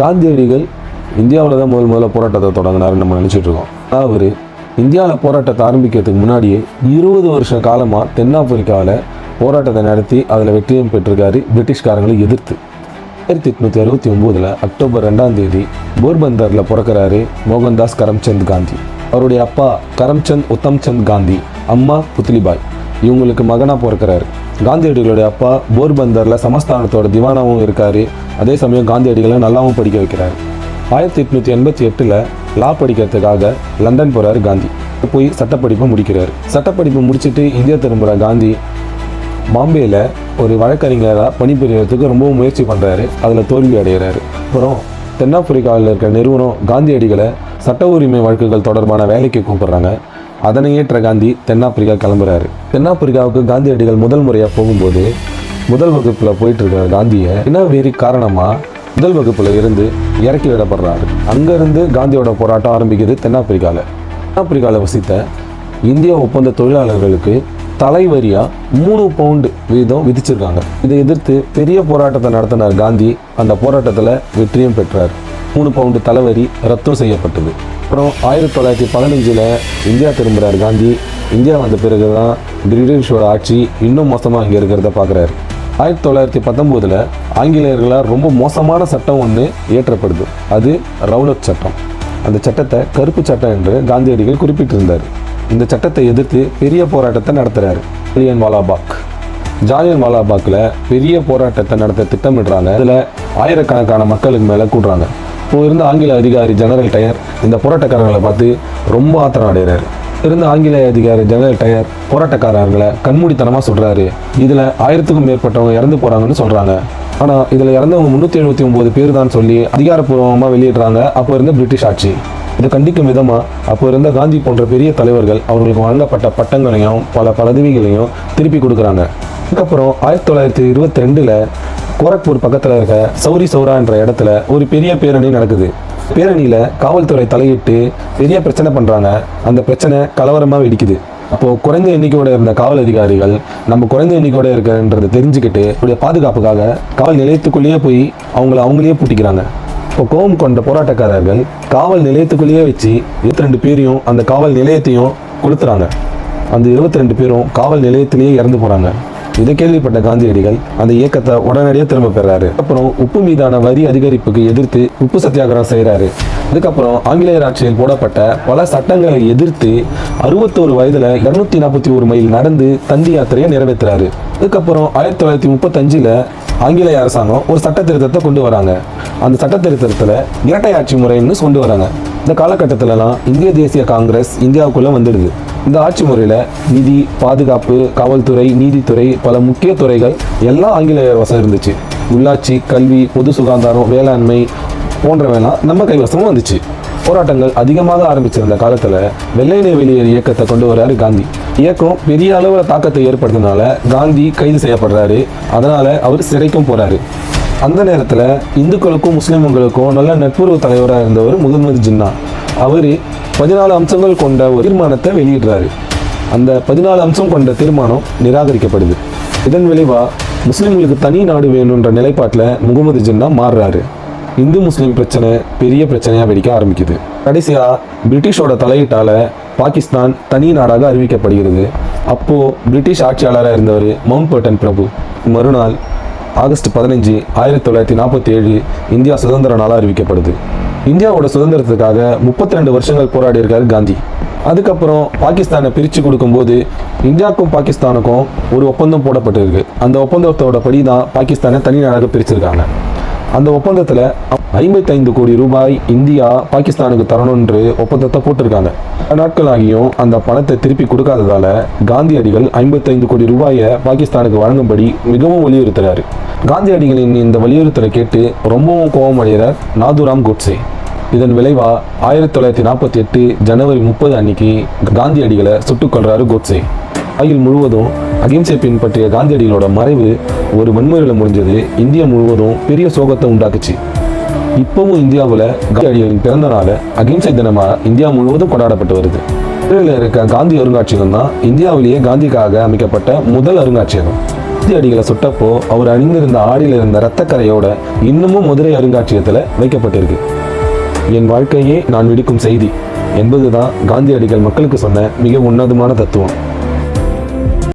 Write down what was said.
காந்தியடிகள் இந்தியாவில் தான் முதல் முதல்ல போராட்டத்தை தொடங்கினாருன்னு நம்ம நினச்சிட்டு இருக்கோம். அவர் இந்தியாவில் போராட்டத்தை ஆரம்பிக்கிறதுக்கு முன்னாடியே இருபது வருஷ காலமாக தென்னாப்பிரிக்காவில் போராட்டத்தை நடத்தி அதில் வெற்றியும் பெற்றிருக்காரு பிரிட்டிஷ்காரங்களை எதிர்த்து. ஆயிரத்தி எட்நூற்றி அறுபத்தி ஒம்போதில் அக்டோபர் ரெண்டாம் தேதி போர்பந்தரில் பிறக்கிறாரு மோகன்தாஸ் கரம்சந்த் காந்தி. அவருடைய அப்பா கரம்சந்த் உத்தம்சந்த் காந்தி அம்மா புத்லிபாய் இவங்களுக்கு மகனாக பிறக்கிறாரு. காந்தியடிகளுடைய அப்பா போர்பந்தரில் சமஸ்தானத்தோட திவானாவும் இருக்காரு. அதே சமயம் காந்தியடிகளை நல்லாவும் படிக்க வைக்கிறாரு. ஆயிரத்தி எட்நூற்றி எண்பத்தி எட்டில் லா படிக்கிறதுக்காக லண்டன் போகிறார் காந்தி. போய் சட்டப்படிப்பை முடிக்கிறார். சட்டப்படிப்பு முடிச்சுட்டு இந்தியா திரும்புகிற காந்தி பாம்பேயில் ஒரு வழக்கறிஞராக பணிபுரியறதுக்கு ரொம்பவும் முயற்சி பண்ணுறாரு அதில் தோல்வி அடைகிறாரு அப்புறம் தென்னாப்பிரிக்காவில் இருக்கிற நிறுவனம் காந்தியடிகளை சட்ட உரிமை வழக்குகள் தொடர்பான வேலைக்கு கூப்பிடுறாங்க. அதனை ஏற்ற காந்தி தென்னாப்பிரிக்கா கிளம்புறாரு. தென்னாப்பிரிக்காவுக்கு காந்தியடிகள் முதல் முறையாக போகும்போது முதல் வகுப்பில் போயிட்டு இருக்கிற காந்தியை இன வெறி காரணமாக முதல் வகுப்பில் இருந்து இறக்கி விடப்படுறாரு. அங்கேருந்து காந்தியோட போராட்டம் ஆரம்பிக்குது தென்னாப்பிரிக்காவில் தென்னாப்பிரிக்காவில் வசித்த இந்திய ஒப்பந்த தொழிலாளர்களுக்கு தலைவரியா மூணு பவுண்டு வீதம் விதிச்சிருக்காங்க. இதை எதிர்த்து பெரிய போராட்டத்தை நடத்தினார் காந்தி. அந்த போராட்டத்தில் வெற்றியும் பெற்றார். மூணு பவுண்டு தலைவரி ரத்தம் செய்யப்பட்டது. அப்புறம் ஆயிரத்தி தொள்ளாயிரத்தி பதினஞ்சில் இந்தியா திரும்புகிறார் காந்தி. இந்தியா வந்த பிறகு தான் பிரிட்டிஷோட ஆட்சி இன்னும் மோசமாக இங்கே இருக்கிறத பார்க்குறாரு ஆயிரத்தி தொள்ளாயிரத்தி பத்தொம்போதில் ஆங்கிலேயர்களால் ரொம்ப மோசமான சட்டம் ஒன்று இயற்றப்படுது. அது ரவுலட் சட்டம். அந்த சட்டத்தை கருப்பு சட்டம் என்று காந்தியடிகள் குறிப்பிட்டிருந்தார். இந்த சட்டத்தை எதிர்த்து பெரிய போராட்டத்தை நடத்துகிறார் ஜாலியன் வாலாபாக். ஜாலியன் வாலாபாக்கில் பெரிய போராட்டத்தை நடத்த திட்டமிடுறாங்க. அதில் ஆயிரக்கணக்கான மக்களுக்கு மேலே கூடுறாங்க. அப்போது இருந்த ஆங்கில அதிகாரி ஜெனரல் டயர் இந்த போராட்டக்காரர்களை பார்த்து ரொம்ப ஆத்திரம் அடைகிறார். இருந்த ஆங்கில அதிகாரி ஜெனரல் டயர் போராட்டக்காரர்களை கண்மூடித்தனமாக சொல்கிறாரு இதில் ஆயிரத்துக்கும் மேற்பட்டவங்க இறந்து போகிறாங்கன்னு சொல்கிறாங்க ஆனால் இதில் இறந்தவங்க முந்நூற்றி எழுபத்தி ஒம்பது பேர் தான் சொல்லி அதிகாரப்பூர்வமாக வெளியிடுறாங்க. அப்போ இருந்த பிரிட்டிஷ் ஆட்சி. இதை கண்டிக்கும் விதமாக அப்போ இருந்த காந்தி போன்ற பெரிய தலைவர்கள் அவர்களுக்கு வழங்கப்பட்ட பட்டங்களையும் பல பதவிகளையும் திருப்பி கொடுக்குறாங்க. அதுக்கப்புறம் ஆயிரத்தி தொள்ளாயிரத்தி இருபத்தி ரெண்டில் கோரக்பூர் பக்கத்தில் இருக்க சௌரி சௌரா என்ற இடத்துல ஒரு பெரிய பேரணி நடக்குது. பேரணியில் காவல்துறை தலையிட்டு பெரிய பிரச்சனை பண்ணுறாங்க அந்த பிரச்சனை கலவரமாக வெடிக்குது. அப்போது குறைந்த எண்ணிக்கையோட இருந்த காவல் அதிகாரிகள் நம்ம குறைந்த எண்ணிக்கையோட இருக்கன்றதை தெரிஞ்சுக்கிட்டு அவருடைய பாதுகாப்புக்காக காவல் நிலையத்துக்குள்ளேயே போய் அவங்கள அவங்களையே பூட்டிக்கிறாங்க. இப்போ கோபம் கொண்ட போராட்டக்காரர்கள் காவல் நிலையத்துக்குள்ளேயே வச்சு இருபத்தி ரெண்டு பேரையும் அந்த காவல் நிலையத்தையும் கொளுத்துறாங்க. அந்த இருபத்தி ரெண்டு பேரும் காவல் நிலையத்திலேயே இறந்து போகிறாங்க இதை கேள்விப்பட்ட காந்தியடிகள் அந்த இயக்கத்தை உடனடியாக திரும்ப பெறாரு. அப்புறம் உப்பு மீதான வரி அதிகரிப்புக்கு எதிர்த்து உப்பு சத்தியாகிரகம் செய்கிறாரு அதுக்கப்புறம் ஆங்கிலேயர் ஆட்சியில் போடப்பட்ட பல சட்டங்களை எதிர்த்து அறுபத்தோரு வயதுல இருநூத்தி நாற்பத்தி ஒரு மைல் நடந்து தந்தி யாத்திரையை நிறைவேற்றுறாரு. அதுக்கப்புறம் ஆயிரத்தி தொள்ளாயிரத்தி முப்பத்தஞ்சில் ஆங்கிலேய அரசாங்கம் ஒரு சட்ட திருத்தத்தை கொண்டு வராங்க. அந்த சட்ட திருத்தத்தில் இரட்டை ஆட்சி முறைன்னு கொண்டு வராங்க. இந்த காலகட்டத்திலலாம் இந்திய தேசிய காங்கிரஸ் இந்தியாவுக்குள்ளே வந்துடுது. இந்த ஆட்சி முறையில் நிதி பாதுகாப்பு காவல்துறை நீதித்துறை பல முக்கிய துறைகள் எல்லாம் ஆங்கிலேயர் வசம் இருந்துச்சு. உள்ளாட்சி கல்வி பொது சுகாதாரம் வேளாண்மை போன்றவையெல்லாம் நம்ம கைவசமும் வந்துச்சு. போராட்டங்கள் அதிகமாக ஆரம்பிச்சிருந்த காலத்தில் வெள்ளையனை வெளியேறு இயக்கத்தை கொண்டு வர்றாரு காந்தி. இயக்கம் பெரிய அளவில் தாக்கத்தை ஏற்படுத்தினால காந்தி கைது செய்யப்படுறாரு. அதனால் அவர் சிறைக்கும் போகிறாரு அந்த நேரத்தில் இந்துக்களுக்கும் முஸ்லீம்களுக்கும் நல்ல நட்புறவு தலைவராக இருந்தவர் முகமது ஜின்னா. அவர் பதினாலு அம்சங்கள் கொண்ட ஒரு தீர்மானத்தை வெளியிடுறாரு. அந்த பதினாலு அம்சம் கொண்ட தீர்மானம் நிராகரிக்கப்படுது. இதன் விளைவாக முஸ்லீம்களுக்கு தனி நாடு வேணுன்ற நிலைப்பாட்டில் முகமது ஜின்னா மாறுறாரு. இந்து முஸ்லீம் பிரச்சனை பெரிய பிரச்சனையாக வெடிக்க ஆரம்பிக்குது. கடைசியாக பிரிட்டிஷோட தலையீட்டால் பாகிஸ்தான் தனி நாடாக அறிவிக்கப்படுகிறது. அப்போது பிரிட்டிஷ் ஆட்சியாளராக இருந்தவர் மவுண்ட் பேட்டன் பிரபு. மறுநாள் ஆகஸ்ட் பதினஞ்சு ஆயிரத்தி தொள்ளாயிரத்தி நாற்பத்தி ஏழு இந்தியா சுதந்திர நாளாக அறிவிக்கப்படுது. இந்தியாவோட சுதந்திரத்துக்காக முப்பத்தி ரெண்டு வருஷங்கள் போராடி இருக்காரு காந்தி. அதுக்கப்புறம் பாகிஸ்தானை பிரித்து கொடுக்கும்போது இந்தியாவுக்கும் பாகிஸ்தானுக்கும் ஒரு ஒப்பந்தம் போடப்பட்டிருக்கு. அந்த ஒப்பந்தத்தோட படி தான் பாகிஸ்தானை தனி நாடாக பிரிச்சிருக்காங்க. அந்த ஒப்பந்தத்தில் ஐம்பத்தைந்து கோடி ரூபாய் இந்தியா பாகிஸ்தானுக்கு தரணுன்று ஒப்பந்தத்தை போட்டிருக்காங்க. பல நாட்கள் ஆகியும் அந்த பணத்தை திருப்பி கொடுக்காததால காந்தியடிகள் ஐம்பத்தைந்து கோடி ரூபாயை பாகிஸ்தானுக்கு வழங்கும்படி மிகவும் வலியுறுத்துறாரு. காந்தியடிகளின் இந்த வலியுறுத்தலை கேட்டு ரொம்பவும் கோபம் அடைகிறார் நாதுராம் கோட்சே இதன் விளைவா ஆயிரத்தி தொள்ளாயிரத்தி நாற்பத்தி எட்டு ஜனவரி முப்பது அன்னைக்கு காந்தியடிகளை சுட்டுக் கொல்றாரு கோட்சே ஆயுள் முழுவதும் அகிம்சை பின்பற்றிய காந்தியடிகளோட மறைவு ஒரு வன்முறையில் முடிஞ்சது இந்தியா முழுவதும் பெரிய சோகத்தை உண்டாக்குச்சு. இப்பவும் இந்தியாவில் காந்தியடிகளின் பிறந்த நாள் அகிம்சை தினமாக இந்தியா முழுவதும் கொண்டாடப்பட்டு வருது. மதுரையில் இருக்க காந்தி அருங்காட்சியகம் தான் இந்தியாவிலேயே காந்திக்காக அமைக்கப்பட்ட முதல் அருங்காட்சியகம். காந்தியடிகளை சுட்டப்போ அவர் அணிந்திருந்த ஆடியில் இருந்த இரத்தக்கரையோட இன்னமும் மதுரை அருங்காட்சியகத்தில் வைக்கப்பட்டிருக்கு. என் வாழ்க்கையே நான் விடுக்கும் செய்தி என்பதுதான் காந்தியடிகள் மக்களுக்கு சொன்ன மிக உன்னதமான தத்துவம்.